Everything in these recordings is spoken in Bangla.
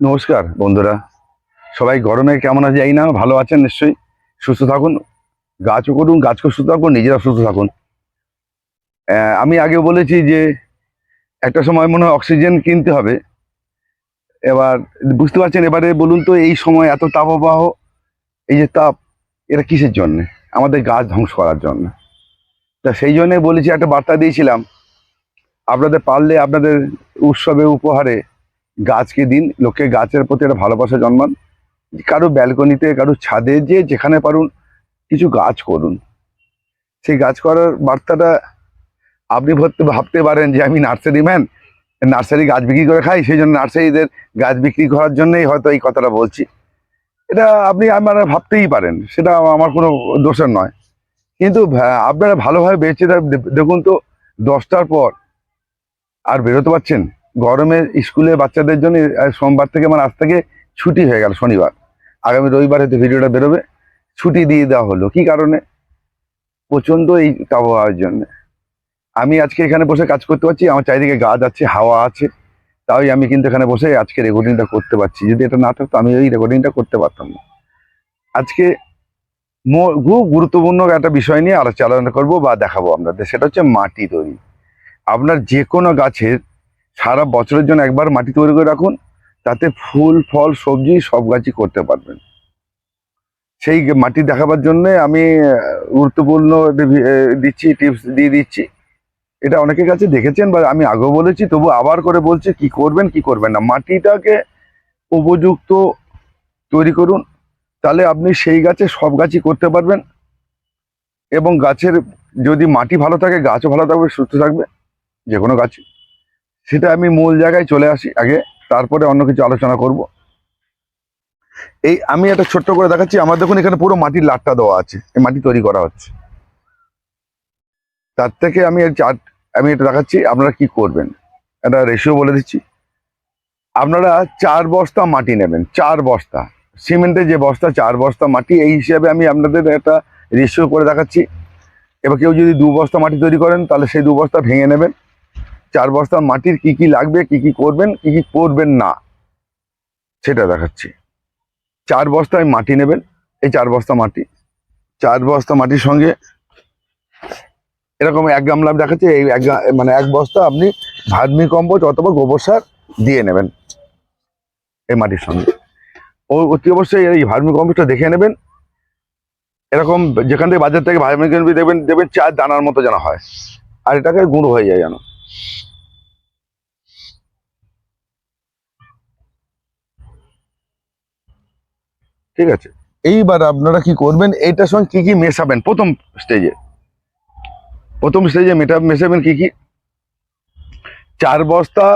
নমস্কার, বন্ধুরা। সবাই গরমে কেমন আছে জানি না, ভালো আছেন নিশ্চয়ই? সুস্থ থাকুন, গাছও করুন গাছকে সুস্থ থাকুন নিজেরা সুস্থ থাকুন। আমি আগে বলেছি যে, একটা সময় মনে হয় অক্সিজেন কিনতে হবে। এবার, বুঝতে পারছেন, এবারে বলুন তো, এই সময় এত তাপপ্রবাহ, এই যে তাপ, এটা কিসের জন্যে? আমাদের গাছ ধ্বংস করার জন্য। তা সেই জন্যে বলেছি, একটা বার্তা দিয়েছিলাম। আপনাদের পারলে আপনাদের উৎসবে উপহারে গাছকে দিন লোকে গাছের প্রতি একটা ভালোবাসা জন্মান, কারও ব্যালকনিতে, কারও ছাদে, যে যেখানে পারুন কিছু গাছ করুন। সেই গাছ করার বার্তাটা আপনি ভাবতে ভাবতে পারেন যে আমি নার্সারি ম্যান, নার্সারি গাছ বিক্রি করে খাই, সেই জন্য নার্সারিদের গাছ বিক্রি করার জন্যই হয়তো এই কথাটা বলছি। এটা আপনি আমার ভাবতেই পারেন, সেটা আমার কোনো দোষের নয়। কিন্তু আপনারা ভালোভাবে বেঁচে দেখুন তো, দশটার পর আর বেরোতে পারছেন? গরমে স্কুলে বাচ্চাদের জন্য সোমবার থেকে মানে আজ থেকে ছুটি হয়ে গেল শনিবার। আগামী রবিবার হয়তো ভিডিওটা বেরোবে। ছুটি দিয়ে দেওয়া হলো। কি কারণে? প্রচণ্ড এই আবহাওয়ার জন্য। আমি আজকে এখানে বসে কাজ করতে পারছি, আমার চারিদিকে গাছ আছে, হাওয়া আছে। তাই আমি কিন্তু এখানে বসে আজকে রেকর্ডিংটা করতে পারছি। যদি এটা না থাকতো, আমি এই রেকর্ডিংটা করতে পারতাম না। আজকে খুব গুরুত্বপূর্ণ একটা বিষয় নিয়ে আলোচনা করব বা দেখাবো আপনাদের। সেটা হচ্ছে মাটি তৈরি। আপনার যে কোনো গাছের সারা বছরের জন্য একবার মাটি তৈরি করে রাখুন, তাতে ফুল, ফল, সবজি সব গাছই করতে পারবেন। সেই মাটি দেখাবার জন্য আমি গুরুত্বপূর্ণ দিচ্ছি টিপস দিয়ে দিচ্ছি। এটা অনেকের কাছে দেখেছেন বা আমি আগেও বলেছি, তবু আবার করে বলছি, কি করবেন কি করবেন না। মাটিটাকে উপযুক্ত তৈরি করুন, তাহলে আপনি সেই গাছে সব গাছই করতে পারবেন। এবং গাছের যদি মাটি ভালো থাকে, গাছও ভালো থাকবে, সুস্থ থাকবে যে কোনো গাছই। সেটা আমি মূল জায়গায় চলে আসি আগে, তারপরে অন্য কিছু আলোচনা করব। এই আমি একটা ছোট্ট করে দেখাচ্ছি, আমার দেখুন এখানে পুরো মাটির লাটটা দেওয়া আছে, এই মাটি তৈরি করা হচ্ছে। তার থেকে আমি চার্ট আমি এটা দেখাচ্ছি, আপনারা কি করবেন? একটা রেশিও বলে দিচ্ছি। আপনারা চার বস্তা মাটি নেবেন, চার বস্তা। সিমেন্টের যে বস্তা, চার বস্তা মাটি, এই হিসাবে আমি আপনাদের একটা রেশিও করে দেখাচ্ছি। এবার কেউ যদি দু বস্তা মাটি তৈরি করেন, তাহলে সেই দু বস্তা ভেঙে নেবেন। চার বস্তা মাটির কি কি লাগবে, কি কি করবেন, কি কি করবেন না, সেটা দেখাচ্ছি। চার বস্তায় মাটি নেবেন, এই চার বস্তা মাটি। চার বস্তা মাটির সঙ্গে এরকম এক গামলা দেখাচ্ছি, এই এক মানে এক বস্তা আপনি ভার্মি কম্পোস্ট অথবা গোবর সার দিয়ে নেবেন এই মাটির সঙ্গে। ও অতি অবশ্যই এই ভার্মি কম্পোস্টটা দেখে নেবেন। এরকম যেখান থেকে বাজার থেকে ভার্মি দেবেন দেবেন চার দানার মতো যেন হয়। আর এটাকে গুঁড়ো হয়ে যায় যেন। ঠিক আছে। এইবার আপনারা কি করবেন, এইটার সঙ্গে কি কি মেশাবেন? প্রথম স্টেজে প্রথম স্টেজে মেটা, মেশাবেন কি কি? চার বস্তা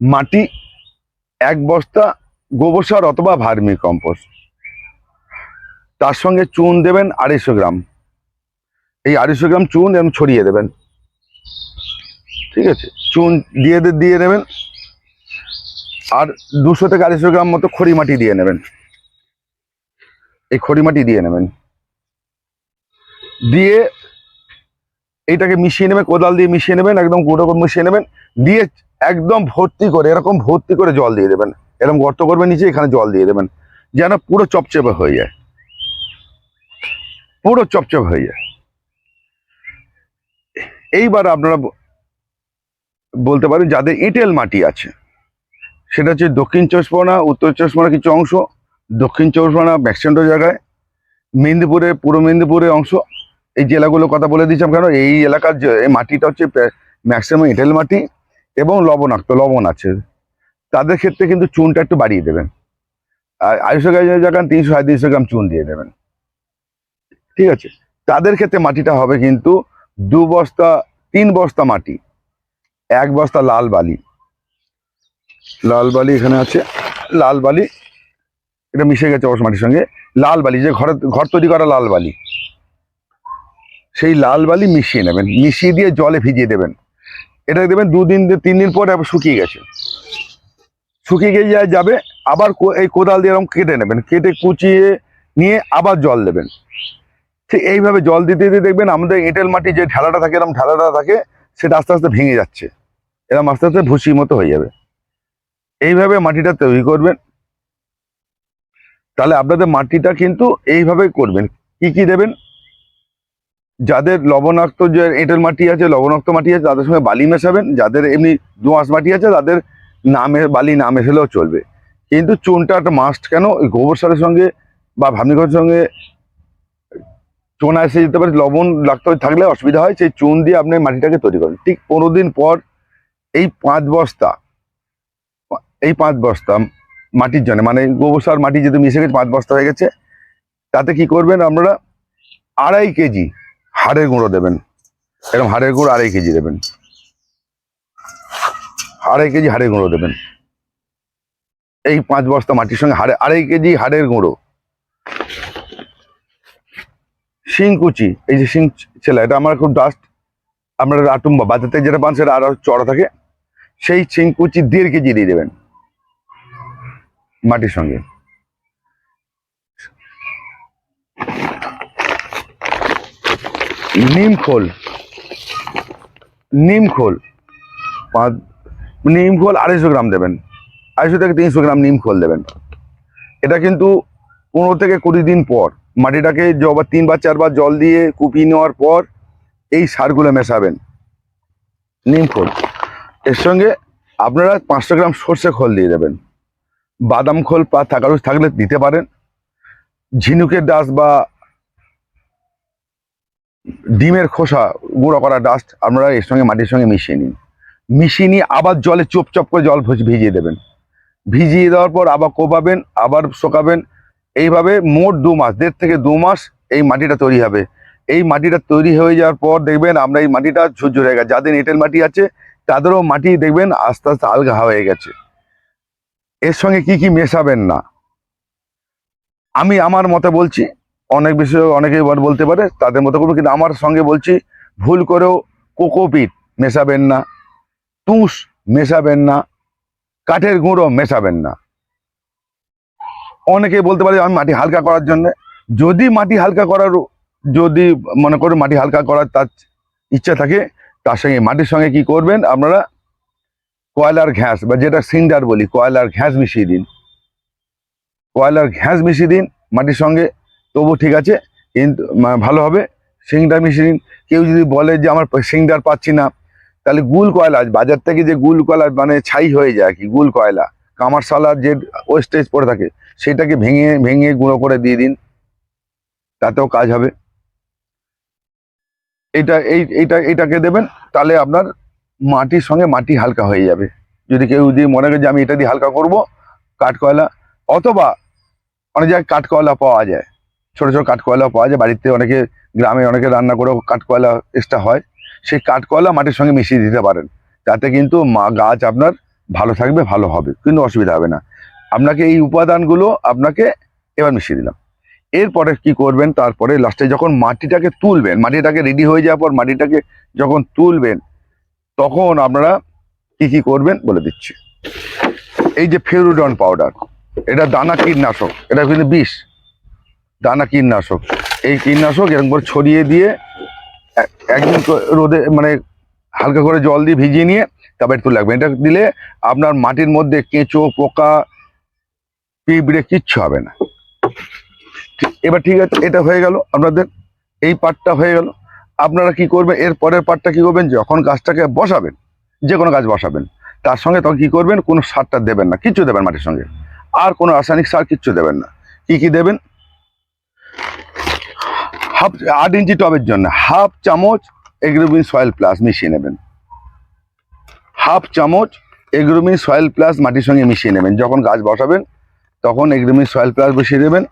মাটি, এক বস্তা গোবর সার অথবা ভার্মি কম্পোস্ট। তার সঙ্গে চুন দেবেন আড়াইশো গ্রাম। এই আড়াইশো গ্রাম চুন এবং ছড়িয়ে দেবেন। ঠিক আছে? চুন দিয়ে দিয়ে নেবেন। আর দুশো থেকে আড়াইশো গ্রাম মতো খড়ি মাটি দিয়ে নেবেন। এই খড়ি মাটি দিয়ে নেবেন। দিয়ে এইটাকে মিশিয়ে নেবেন, কোদাল দিয়ে মিশিয়ে নেবেন, একদম গুঁড়ো করে মিশিয়ে নেবেন। দিয়ে একদম ভর্তি করে, এরকম ভর্তি করে জল দিয়ে দেবেন। এরকম গর্ত করবেন নিচে, এখানে জল দিয়ে দেবেন। যেন পুরো চপচপে হয়ে যায়। পুরো চপচপ হয়ে যায়। এইবার আপনারা বলতে পারেন যাদের এঁটেল মাটি আছে। সেটা হচ্ছে দক্ষিণ চব্বিশ পরগনা উত্তর চব্বিশ পরগনা কিছু অংশ, দক্ষিণ চব্বিশ পরগনা ম্যাক্সিমাম জায়গায় মেদিনীপুরে পূর্ব মেদিনীপুরের অংশ। এই জেলাগুলো কথা বলে দিয়েছিলাম কেন? এই এলাকার এই মাটিটা হচ্ছে ম্যাক্সিমাম এঁটেল মাটি এবং লবণাক্ত, লবণ আছে। তাদের ক্ষেত্রে কিন্তু চুনটা একটু বাড়িয়ে দেবেন। আর আড়াইশো গ্রামের জায়গায় তিনশো সাড়ে তিনশো গ্রাম চুন দিয়ে দেবেন। ঠিক আছে? তাদের ক্ষেত্রে মাটিটা হবে কিন্তু দু বস্তা, তিন বস্তা মাটি। এক বস্তা লাল বালি। লাল বালি এখানে আছে। লাল বালি, এটা মিশে গেছে অবশ্য মাটির সঙ্গে। লাল বালি, যে ঘরে ঘর তৈরি করা লাল বালি। সেই লাল বালি মিশিয়ে নেবেন। মিশিয়ে দিয়ে জলে ভিজিয়ে দেবেন। এটা দেবেন দুদিন তিন দিন পর শুকিয়ে গেছে। শুকিয়ে গিয়ে যাবে, আবার এই কোদাল দিয়ে এরকম কেটে নেবেন। কেটে কুচিয়ে নিয়ে আবার জল দেবেন। ঠিক এইভাবে জল দিতে দিতে দেখবেন আমাদের এঁটেল মাটি যে ঢালাটা থাকে, এরকম ঢালাটা থাকে, সেটা আস্তে আস্তে ভেঙে যাচ্ছে। এরকম আস্তে আস্তে ভুসির মতো হয়ে যাবে। এইভাবে মাটিটা তৈরি করবেন। তাহলে আপনাদের মাটিটা কিন্তু এইভাবে করবেন। কি কি দেবেন? যাদের লবণাক্ত যে এঁটেল মাটি আছে, লবণাক্ত মাটি আছে, তাদের সঙ্গে বালি মেশাবেন। যাদের এমনি দোঁয়াশ মাটি আছে, তাদের নামে, বালি না মেশালেও চলবে। কিন্তু চুনটা একটা মাস্ট কেন? ওই গোবর সারের সঙ্গে বা ভার্মিকম্পোস্টের সঙ্গে চুন এসে যেতে পারে, লবণ লাগতে থাকলে অসুবিধা হয়। সেই চুন দিয়ে আপনি মাটিটাকে তৈরি করেন ঠিক পনেরো দিন পর এই পাঁচ বস্তা, এই পাঁচ বস্তা মাটির জন্য মানে গোবর সার, মাটি যেহেতু মিশে গেছে, পাঁচ বস্তা হয়ে গেছে, তাতে কি করবেন আপনারা? আড়াই কেজি হাড়ের গুঁড়ো দেবেন। এরকম হাড়ের গুঁড়ো আড়াই কেজি দেবেন। আড়াই কেজি হাড়ের গুঁড়ো দেবেন। এই পাঁচ বস্তা মাটির সঙ্গে হাড়ে, আড়াই কেজি হাড়ের গুঁড়ো। শিংকুচি, এই যে শিং ছেলে, এটা আমার খুব ডাস্ট আপনারা আটুম্বা বাজার থেকে যেটা পান সেটা আরও চড়া থাকে। সেই শিংকুচি দেড় কেজি দিয়ে দেবেন মাটির সঙ্গে। নিম খোল নিম খোল, পাঁচ, নিম খোল আড়াইশো গ্রাম দেবেন। আড়াইশো থেকে তিনশো গ্রাম নিম খোল দেবেন। এটা কিন্তু পনেরো থেকে কুড়ি দিন পর মাটিটাকে জবা তিনবার চারবার জল দিয়ে কুপিয়ে নেওয়ার পর এই সারগুলো মেশাবেন। নিম খোল। এর সঙ্গে আপনারা পাঁচশো গ্রাম সর্ষে খোল দিয়ে দেবেন। বাদাম খোল বা থাকারুস থাকলে দিতে পারেন। ঝিনুকের ডাস্ট বা ডিমের খোসা গুঁড়ো করা ডাস্ট আপনারা এর সঙ্গে মাটির সঙ্গে মিশিয়ে নিন। মিশিয়ে নিয়ে আবার জলে চুপ চপ করে জল ভিজিয়ে দেবেন। ভিজিয়ে দেওয়ার পর আবার কোপাবেন, আবার শোকাবেন। এইভাবে মোট দু মাস, দেড় থেকে দু মাস এই মাটিটা তৈরি হবে। এই মাটিটা তৈরি হয়ে যাওয়ার পর দেখবেন আমরা এই মাটিটা ঝুরঝুর গেছে। যাদের এঁটেল মাটি আছে তাদেরও মাটি দেখবেন আস্তে আস্তে আলগা হয়ে গেছে। এর সঙ্গে কি কি মেশাবেন না? আমি আমার মতে বলছি, অনেক বিষয় অনেকে এবার বলতে পারে তাদের মতো করব, কিন্তু আমার সঙ্গে বলছি, ভুল করেও কোকোপিট মেশাবেন না, তুষ মেশাবেন না, কাঠের গুঁড়ো মেশাবেন না। অনেকে বলতে পারে আমি মাটি হালকা করার জন্য, যদি মাটি হালকা করার যদি মনে করে মাটি হালকা করার তার ইচ্ছা থাকে তার সঙ্গে মাটির সঙ্গে কি করবেন? আপনারা কয়লার ঘ্যাস, বা যেটা সিন্ডার বলি, কয়লার ঘ্যাস মিশিয়ে দিন। কয়লার ঘ্যাস মিশিয়ে দিন, মাটির সঙ্গে তবু ঠিক আছে, কিন্তু ভালো হবে সিংডার মিশিয়ে দিন। কেউ যদি বলে যে, আমার সিংডার পাচ্ছি না, তাহলে গুল কয়লা বাজার থেকে যে গুল কয়লা মানে ছাই হয়ে যায় কি, গুল কয়লা। কামারশালার যে ওয়েস্টেজ পড়ে থাকে, সেটাকে ভেঙে ভেঙে গুঁড়ো করে দিয়ে দিন। তাতেও কাজ হবে। এটা এই, এইটা এটাকে দেবেন, তাহলে আপনার মাটির সঙ্গে মাটি হালকা হয়ে যাবে। যদি কেউ যদি মনে করে যে আমি এটা দিয়ে হালকা করব, কাঠকয়লা, অথবা অনেক জায়গায় কাঠকয়লা পাওয়া যায়। ছোটো, ছোট কাঠকয়লা পাওয়া যায়। বাড়িতে অনেকে, গ্রামে অনেকে রান্না করেও কাঠকয়লা এক্সট্রা হয়। সেই কাঠকয়লা মাটির সঙ্গে মিশিয়ে দিতে পারেন। তাতে কিন্তু মা, গাছ আপনার ভালো থাকবে, ভালো হবে। কিন্তু অসুবিধা হবে না। আপনাকে এই উপাদানগুলো আপনাকে এবার মিশিয়ে দিলাম। এরপরে কি করবেন? তারপরে লাস্টে যখন মাটিটাকে তুলবেন, মাটিটাকে রেডি হয়ে যাওয়ার পর মাটিটাকে যখন তুলবেন, তখন আপনারা কি কি করবেন বলে দিচ্ছি। এই যে ফেরুডন পাউডার এটা দানা কীটনাশক, এটা কিন্তু বিষ। দানা কীটনাশক, এই কীটনাশক এরকম করে ছড়িয়ে দিয়ে এক- একদিন রোদে মানে হালকা করে জল দিয়ে ভিজিয়ে নিয়ে তারপরে তুলে লাগবে এটা দিলে আপনার মাটির মধ্যে কেঁচো, পোকা, পিঁপড়ে কিচ্ছু হবে না। এবার ঠিক আছে, এটা হয়ে গেল আপনাদের, এই পার্টটা হয়ে গেল। আপনারা কি করবেন, এর পরের পার্টটা কি করবেন, যখন গাছটাকে বসাবেন, যে কোনো গাছ বসাবেন, তার সঙ্গে তখন কি করবেন, কোনো সারটা দেবেন না, কিচ্ছু দেবেন মাটির সঙ্গে। আর কোনো রাসায়নিক সার কিচ্ছু দেবেন না। কি কি দেবেন? হাফ, আট ইঞ্চি টবের জন্য হাফ চামচ এগ্রোবিন সয়েল প্লাস মিশিয়ে নেবেন। হাফ চামচ এগ্রোমিন সয়েল প্লাস মাটির সঙ্গে মিশিয়ে নেবেন। যখন গাছ বসাবেন, তখন এগ্রোমিন সয়েল প্লাস বসিয়ে দেবেন।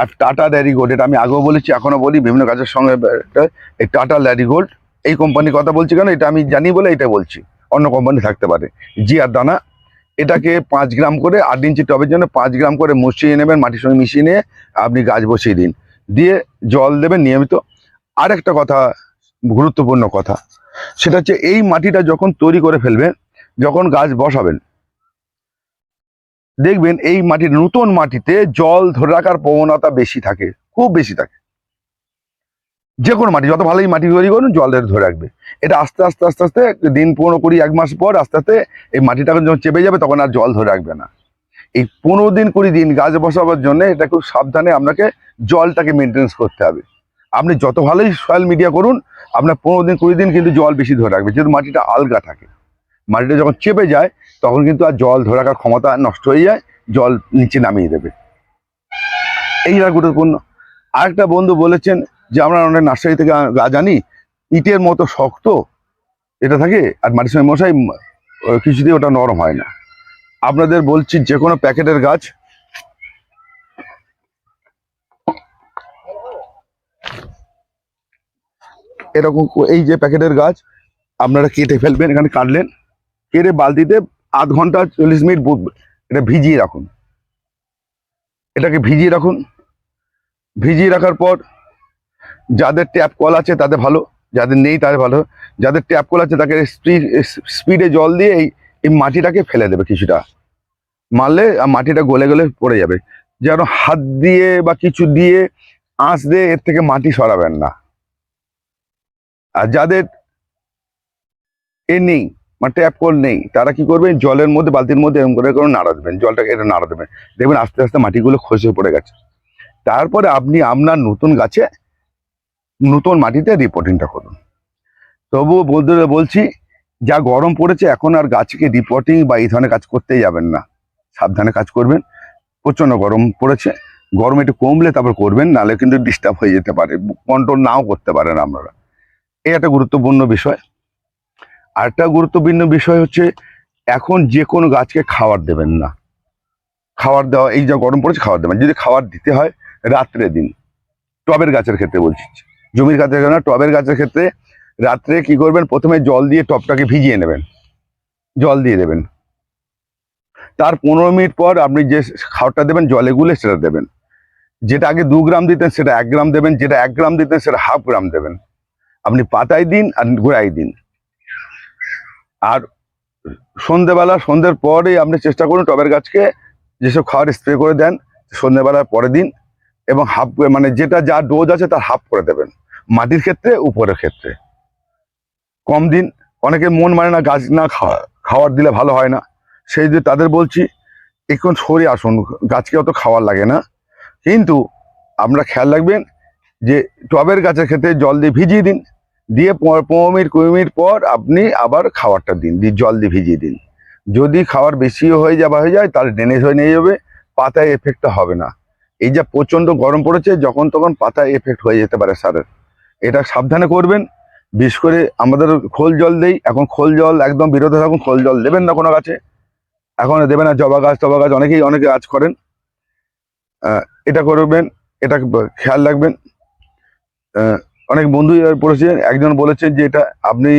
আর টাটা ল্যারিগোল্ড, এটা আমি আগেও বলেছি এখনও বলি, বিভিন্ন গাছের সঙ্গে এই টাটা ল্যারি গোল্ড এই কোম্পানির কথা বলছি কেন? এটা আমি জানি বলে এটা বলছি। অন্য কোম্পানি থাকতে পারে। জিয়ার দানা, এটাকে পাঁচ গ্রাম করে আট ইঞ্চি টবের জন্য পাঁচ গ্রাম করে মিশিয়ে নেবেন, মাটির সঙ্গে মিশিয়ে নিয়ে আপনি গাছ বসিয়ে দিন। দিয়ে জল দেবেন নিয়মিত। আর একটা কথা, গুরুত্বপূর্ণ কথা, সেটা হচ্ছে এই মাটিটা যখন তৈরি করে ফেলবেন, যখন গাছ বসাবেন দেখবেন এই মাটির, নতুন মাটিতে জল ধরে রাখার প্রবণতা বেশি থাকে, খুব বেশি থাকে। যে কোনো মাটি, যত ভালোই মাটি তৈরি করুন জলের ধরে রাখবে। এটা আস্তে আস্তে আস্তে আস্তে দিন পনেরো কুড়ি, এক মাস পর আস্তে আস্তে এই মাটিটা যখন চেপে যাবে, তখন আর জল ধরে রাখবে না। এই পনেরো দিন, কুড়ি দিন গাছ বসাবার জন্য এটা খুব সাবধানে আপনাকে জলটাকে মেনটেন্স করতে হবে। আপনি যত ভালোই সয়েল মিডিয়া করুন, আপনার পনেরো দিন, কুড়ি দিন কিন্তু জল বেশি ধরে রাখবে, যেহেতু মাটিটা আলগা থাকে। মাটিটা যখন চেপে যায়, তখন কিন্তু আর জল ধরে রাখার ক্ষমতা নষ্ট হয়ে যায়, জল নিচে নামিয়ে দেবে। এইটা গুরুত্বপূর্ণ। আরেকটা বন্ধু বলেছেন যে, আমরা অনেক নার্সারি থেকে গাছ আনি, ইটের মতো শক্ত, এটা থাকে, আর মাটির সঙ্গে মশাই কিছুতেই ওটা নরম হয় না। আপনাদের বলছি যে কোনো প্যাকেটের গাছ, এরকম এই যে প্যাকেটের গাছ, আপনারা কেটে ফেলবেন, এখানে কাটলেন। কেটে বালতিতে আধ ঘণ্টা চল্লিশ মিনিট এটা ভিজিয়ে রাখুন। এটাকে ভিজিয়ে রাখুন। ভিজিয়ে রাখার পর যাদের ট্যাপ কল আছে তাদের ভালো, যাদের নেই তাদের ভালো। যাদের ট্যাপ কল আছে তাকে স্পিডে জল দিয়ে এই এই মাটিটাকে ফেলে দেবে কিছুটা। মারলে মাটিটা গলে গলে পড়ে যাবে। যেন হাত দিয়ে বা কিছু দিয়ে আঁচ দিয়ে এর থেকে মাটি সরাবেন না। আর যাদের এ নেই মানে ট্যাপ কল নেই। তারা কি করবেন জলের মধ্যে, বালতির মধ্যে এরকম করে করে নাড়া দেবেন। জলটাকে এটা নাড়া দেবেন। দেখবেন আস্তে আস্তে মাটিগুলো খসে পড়ে গেছে। তারপরে আপনি আপনার নতুন গাছে নতুন মাটিতে রিপোর্টিংটা করুন। তবুও বন্ধুরা বলছি, যা গরম পড়েছে এখন আর গাছকে রিপোর্টিং বা এই ধরনের কাজ করতেই যাবেন না। সাবধানে কাজ করবেন। প্রচণ্ড গরম পড়েছে। গরম একটু কমলে তারপর করবেন, নাহলে কিন্তু ডিস্টার্ব হয়ে যেতে পারে। কন্ট্রোল নাও করতে পারেন আপনারা। এই একটা গুরুত্বপূর্ণ বিষয়। আরেকটা গুরুত্বপূর্ণ বিষয় হচ্ছে, এখন যে কোনো গাছকে খাবার দেবেন না। খাবার দেওয়া, এই যা গরম পড়েছে খাবার দেবেন যদি খাবার দিতে হয়, রাত্রে দিন। টবের গাছের ক্ষেত্রে বলছি। জমির গাছের ক্ষেত্রে না, টবের গাছের ক্ষেত্রে রাত্রে কি করবেন? প্রথমে জল দিয়ে টবটাকে ভিজিয়ে নেবেন। জল দিয়ে দেবেন। তার পনেরো মিনিট পর আপনি যে খাবারটা দেবেন, জলে গুলে সেটা দেবেন। যেটা আগে দু গ্রাম দিতেন, সেটা এক গ্রাম দেবেন। যেটা এক গ্রাম দিতেন, সেটা হাফ গ্রাম দেবেন। আপনি পাতায় দিন আর গোড়ায় দিন। আর সন্ধেবেলা, সন্ধ্যের পরেই আপনি চেষ্টা করুন টবের গাছকে যেসব খাবার স্প্রে করে দেন সন্ধ্যেবেলার পরে দিন এবং হাফ মানে যেটা যা ডোজ আছে তার হাফ করে দেবেন। মাটির ক্ষেত্রে, উপরের ক্ষেত্রে। কম দিন, অনেকে মন মানে না গাছ না খাওয়া, খাওয়ার দিলে ভালো হয় না। সেই যে তাদের বলছি একটু সরে আসুন, গাছকে অত খাওয়ার লাগে না। কিন্তু আমরা খেয়াল রাখবেন যে টবের গাছের ক্ষেত্রে জল দিয়ে ভিজিয়ে দিন। দিয়ে পনেরো মিনিট, কুড়ি মিনিট পর আপনি আবার খাবারটা দিন, দিয়ে জল দিয়ে ভিজিয়ে দিন। যদি খাবার বেশিও হয়ে যাওয়া হয়ে যায়, তাহলে ড্রেনেজ হয়ে নিয়ে যাবে, পাতায় এফেক্টটা হবে না। এই যা প্রচণ্ড গরম পড়েছে, যখন তখন পাতায় এফেক্ট হয়ে যেতে পারে সারের এটা সাবধানে করবেন, বিশেষ করে আমাদের খোল জল দেই, এখন খোল জল একদম বিরত থাকুন, খোল জল দেবেন না কোনো গাছে। এখন দেবেন না, জবা গাছ, টবা গাছ, অনেকেই, অনেকে গাছ করেন। এটা করবেন এটা খেয়াল রাখবেন। অনেক বন্ধু পড়েছেন একজন বলেছেন যে এটা আপনি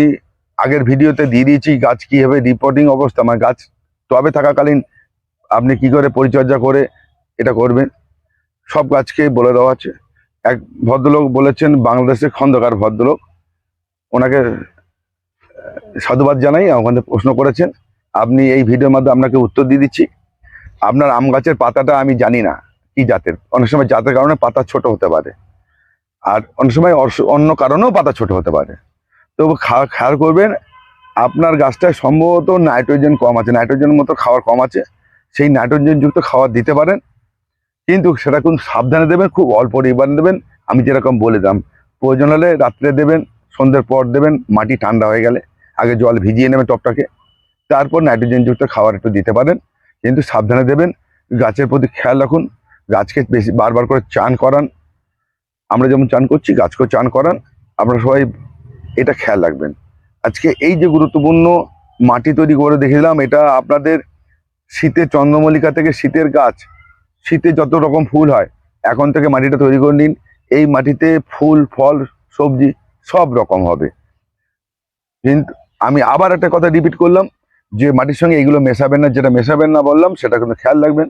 আগের ভিডিওতে দিয়ে দিয়েছি, গাছ কীভাবে রিপোর্টিং অবস্থা মানে গাছ টবে থাকাকালীন আপনি কি করে পরিচর্যা করে এটা করবেন, সব গাছকেই বলে দেওয়া আছে। এক ভদ্রলোক বলেছেন, বাংলাদেশের খন্দকার ভদ্রলোক, ওনাকে সাধুবাদ জানাই, ওখানে প্রশ্ন করেছেন, আপনি এই ভিডিওর মাধ্যমে আপনাকে উত্তর দিয়ে দিচ্ছি, আপনার আম গাছের পাতাটা আমি জানি না, কি জাতের? অনেক সময় জাতের কারণে পাতা ছোট হতে পারে। আর অনেক সময় অন্য কারণেও পাতা ছোট হতে পারে। খা- খেয়াল করবেন, আপনার গাছটায় সম্ভবত নাইট্রোজেন কম আছে নাইট্রোজেনের মতো খাবার কম আছে, সেই নাইট্রোজেনযুক্ত খাবার দিতে পারেন। কিন্তু সেটা কোন সাবধানে দেবেন, খুব অল্প পরিমাণ দেবেন। আমি যেরকম বলে দিলাম, প্রয়োজন হলে রাত্রে দেবেন, সন্ধ্যের পর দেবেন, মাটি ঠান্ডা হয়ে গেলে আগে জল ভিজিয়ে নেবেন টপটাকে। তারপর নাইট্রোজেনযুক্ত খাবার একটু দিতে পারেন। কিন্তু সাবধানে দেবেন, গাছের প্রতি খেয়াল রাখুন, গাছকে বেশি বারবার করে চান করান। আমরা যেমন চান করছি, গাছকেও চান করান, আপনারা সবাই এটা খেয়াল রাখবেন। আজকে এই যে গুরুত্বপূর্ণ মাটি তৈরি করে দেখে দেখেছিলাম এটা আপনাদের শীতের চন্দ্রমল্লিকা থেকে শীতের গাছ, শীতে যত রকম ফুল হয়, এখন থেকে মাটিটা তৈরি করে নিন। এই মাটিতে ফুল, ফল, সবজি সব রকম হবে। কিন্তু আমি আবার একটা কথা রিপিট করলাম, যে মাটির সঙ্গে এগুলো মেশাবেন না, যেটা মেশাবেন না বললাম, সেটা কিন্তু খেয়াল রাখবেন।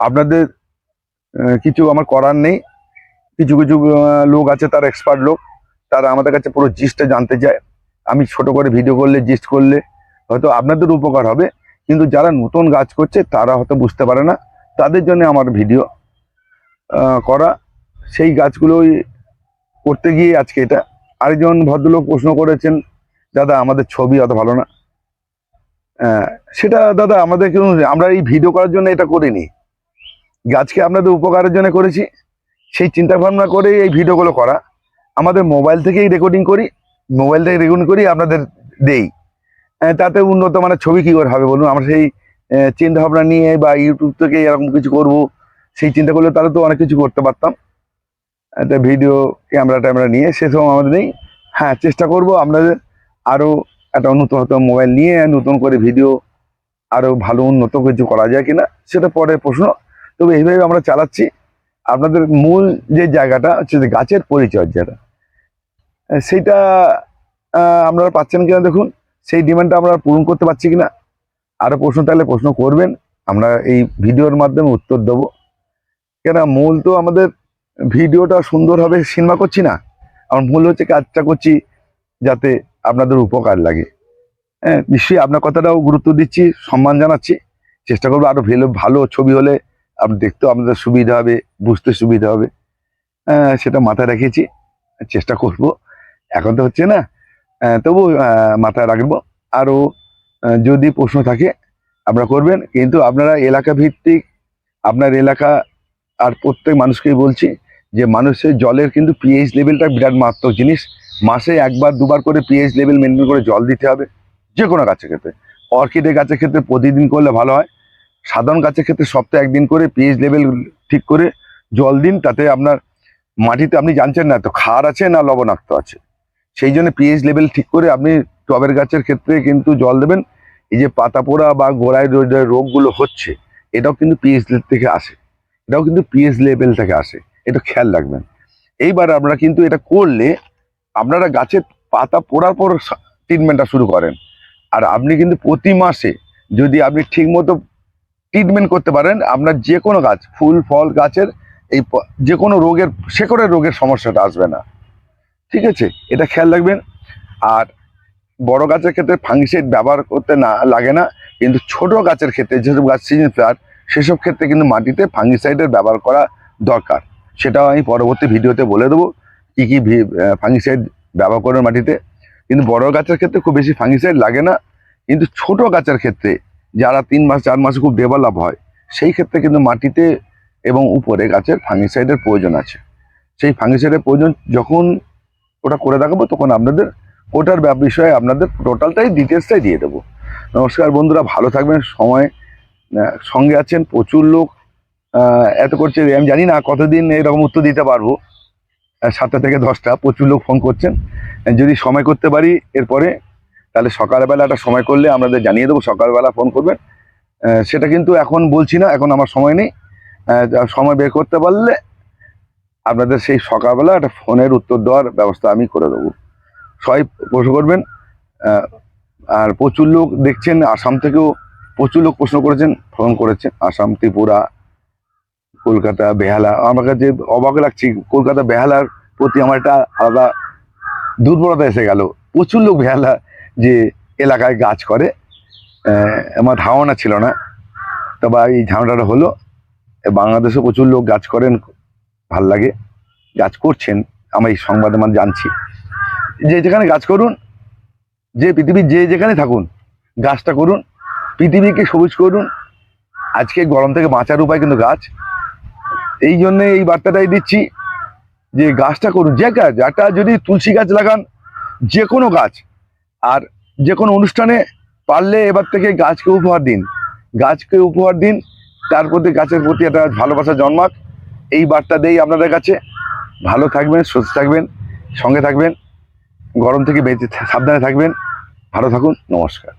আপনাদের কিছু আমার করার নেই। কিছু কিছু লোক আছে, তার এক্সপার্ট লোক। তারা আমাদের কাছে পুরো জিস্টটা জানতে চায়। আমি ছোট করে ভিডিও করলে জিস্ট করলে, হয়তো আপনাদের উপকার হবে। কিন্তু যারা নতুন গাছ করছে, তারা হয়তো বুঝতে পারে না। তাদের জন্য আমার ভিডিও করা। সেই গাছগুলোই করতে গিয়ে আজকে এটা। আরেকজন ভদ্রলোক প্রশ্ন করেছেন, দাদা, আমাদের ছবি অত ভালো না। সেটা, দাদা, আমাদের আমরা এই ভিডিও করার জন্য এটা করিনি। গাছকে আপনাদের উপকারের জন্য করেছি সেই চিন্তা ভাবনা করে এই ভিডিওগুলো করা। আমাদের মোবাইল থেকেই রেকর্ডিং করি মোবাইল থেকে রেকর্ডিং করি আপনাদের দেই। তাতে উন্নত মানের ছবি কী করে হবে বলুন? আমরা সেই আহ, চিন্তা ভাবনা নিয়ে বা ইউটিউব থেকে এরকম কিছু করব সেই চিন্তা করলে তাহলে তো অনেক কিছু করতে পারতাম। একটা ভিডিও ক্যামেরা ট্যামেরা নিয়ে সেসব আমাদের নেই। হ্যাঁ চেষ্টা করব আপনাদের আরও একটা নতুন নতুন মোবাইল নিয়ে নতুন করে ভিডিও আরও ভালো উন্নত কিছু করা যায় কিনা সেটা পরে প্রশ্ন। তবে এইভাবে আমরা চালাচ্ছি। আপনাদের মূল যে জায়গাটা হচ্ছে যে গাছের পরিচর্যাটা সেইটা আপনারা পাচ্ছেন কিনা দেখুন। সেই ডিমান্ডটা আমরা পূরণ করতে পারছি কিনা? আরও প্রশ্ন তাহলে প্রশ্ন করবেন। আমরা এই ভিডিওর মাধ্যমে উত্তর দেবো। কেন মূল তো আমাদের ভিডিওটা সুন্দরভাবে সিনেমা করছি না। আমার মূল হচ্ছে কাজটা করছি যাতে আপনাদের উপকার লাগে। হ্যাঁ নিশ্চয়ই আপনার কথাটাও গুরুত্ব দিচ্ছি, সম্মান জানাচ্ছি। চেষ্টা করব আরও ভালো ছবি হলে দেখতেও আপনাদের সুবিধা হবে, বুঝতে সুবিধা হবে। সেটা মাথায় রেখেছি, চেষ্টা করব। এখন তো হচ্ছে না তবু মাথায় রাখব। আরও যদি প্রশ্ন থাকে আপনারা করবেন। কিন্তু আপনারা এলাকা ভিত্তিক আপনার এলাকা আর প্রত্যেক মানুষকেই বলছি যে মানুষের জলের কিন্তু পিএইচ লেভেলটা বিরাট মারাত্মক জিনিস। মাসে একবার, দুবার করে পিএইচ লেভেল মেনটেন করে জল দিতে হবে যে কোনো গাছের ক্ষেত্রে। অর্কিডের গাছের ক্ষেত্রে প্রতিদিন করলে ভালো হয়। সাধারণ গাছের ক্ষেত্রে সপ্তাহে একদিন করে পিএইচ লেভেল ঠিক করে জল দিন, তাতে আপনার মাটিতে আপনি জানছেন না তো ক্ষার আছে না লবণাক্ত আছে। সেই জন্য পিএইচ লেভেল ঠিক করে আপনি টবের গাছের ক্ষেত্রে কিন্তু জল দেবেন। এই যে পাতা পোড়া বা গোড়ায় রোগগুলো হচ্ছে, এটাও কিন্তু পিএইচ থেকে আসে। এটাও কিন্তু পিএইচ লেভেল থেকে আসে। এটা খেয়াল রাখবেন। এইবার আপনারা কিন্তু এটা করলে আপনারা গাছের পাতা পোড়ার পর ট্রিটমেন্টটা শুরু করেন। আর আপনি কিন্তু প্রতি মাসে যদি আপনি ঠিকমতো ট্রিটমেন্ট করতে পারেন। আপনার যে কোনো গাছ, ফুল, ফল, গাছের এই যে কোনো রোগের, শেকড়ের রোগের সমস্যাটা আসবে না। ঠিক আছে? এটা খেয়াল রাখবেন। আর বড় গাছের ক্ষেত্রে ফাঙ্গিসাইড ব্যবহার করতে না, লাগে না। কিন্তু ছোট গাছের ক্ষেত্রে, যেসব গাছ সিজন ফ্লাওয়ার সেসব ক্ষেত্রে কিন্তু মাটিতে ফাঙ্গিসাইডের ব্যবহার করা দরকার। সেটাও আমি পরবর্তী ভিডিওতে বলে দেবো কী কী ফাঙ্গিসাইড ব্যবহার করেন মাটিতে। কিন্তু বড় গাছের ক্ষেত্রে খুব বেশি ফাঙ্গিসাইড লাগে না। কিন্তু ছোট গাছের ক্ষেত্রে যারা তিন মাস, চার মাসে খুব ডেভেলপ হয়, সেই ক্ষেত্রে কিন্তু মাটিতে এবং উপরে গাছের ফাঙ্গিসাইডের প্রয়োজন আছে। সেই ফাঙ্গিসাইডের প্রয়োজন যখন ওটা করে দেখাবো, তখন আপনাদের ওটার বিষয়ে আপনাদের টোটালটাই ডিটেলসটাই দিয়ে দেবো। নমস্কার বন্ধুরা, ভালো থাকবেন, সময় সঙ্গে আছেন প্রচুর লোক। এত করছে আমি জানি না কতদিন এরকম উত্তর দিতে পারব। সাতটা থেকে দশটা প্রচুর লোক ফোন করছেন। যদি সময় করতে পারি, এরপরে তাহলে সকালবেলা একটা সময় করলে আপনাদের জানিয়ে দেবো, সকালবেলা ফোন করবেন। সেটা কিন্তু এখন বলছি না, এখন আমার সময় নেই। সময় বের করতে পারলে আপনাদের সেই সকালবেলা একটা ফোনের উত্তর দেওয়ার ব্যবস্থা আমি করে দেবো। সবাই প্রশ্ন করবেন আর প্রচুর লোক দেখছেন, আসাম থেকেও প্রচুর লোক প্রশ্ন করেছেন ফোন করেছেন। আসাম, ত্রিপুরা, কলকাতা, বেহালা, আমার কাছে অবাক লাগছি, কলকাতা, বেহালার প্রতি আমার একটা আলাদা দুর্বলতা এসে গেল। প্রচুর লোক বেহালা যে এলাকায় গাছ করে আমার ধারণা ছিল না। তবে এই ধারণাটা হলো বাংলাদেশে প্রচুর লোক গাছ করেন, ভালো লাগে, গাছ করছেন আমি এই সংবাদ আমার জানছি। যে যেখানে গাছ করুন, যে পৃথিবীর যে যেখানে থাকুন, গাছটা করুন, পৃথিবীকে সবুজ করুন, আজকে গরম থেকে বাঁচার উপায় কিন্তু গাছ। এই জন্যে এই বার্তাটাই দিচ্ছি যে গাছটা করুন, যে গাছ, একটা যদি তুলসী গাছ লাগান, যে কোনো গাছ আর যে কোনো অনুষ্ঠানে পারলে এবার থেকে গাছকে উপহার দিন। গাছকে উপহার দিন, তার প্রতি গাছের প্রতি একটা ভালোবাসা জন্মাক। এই বার্তা দেই আপনাদের কাছে। ভালো থাকবেন, সুস্থ থাকবেন, সঙ্গে থাকবেন, গরম থেকে বেঁচে সাবধানে থাকবেন। ভালো থাকুন, নমস্কার।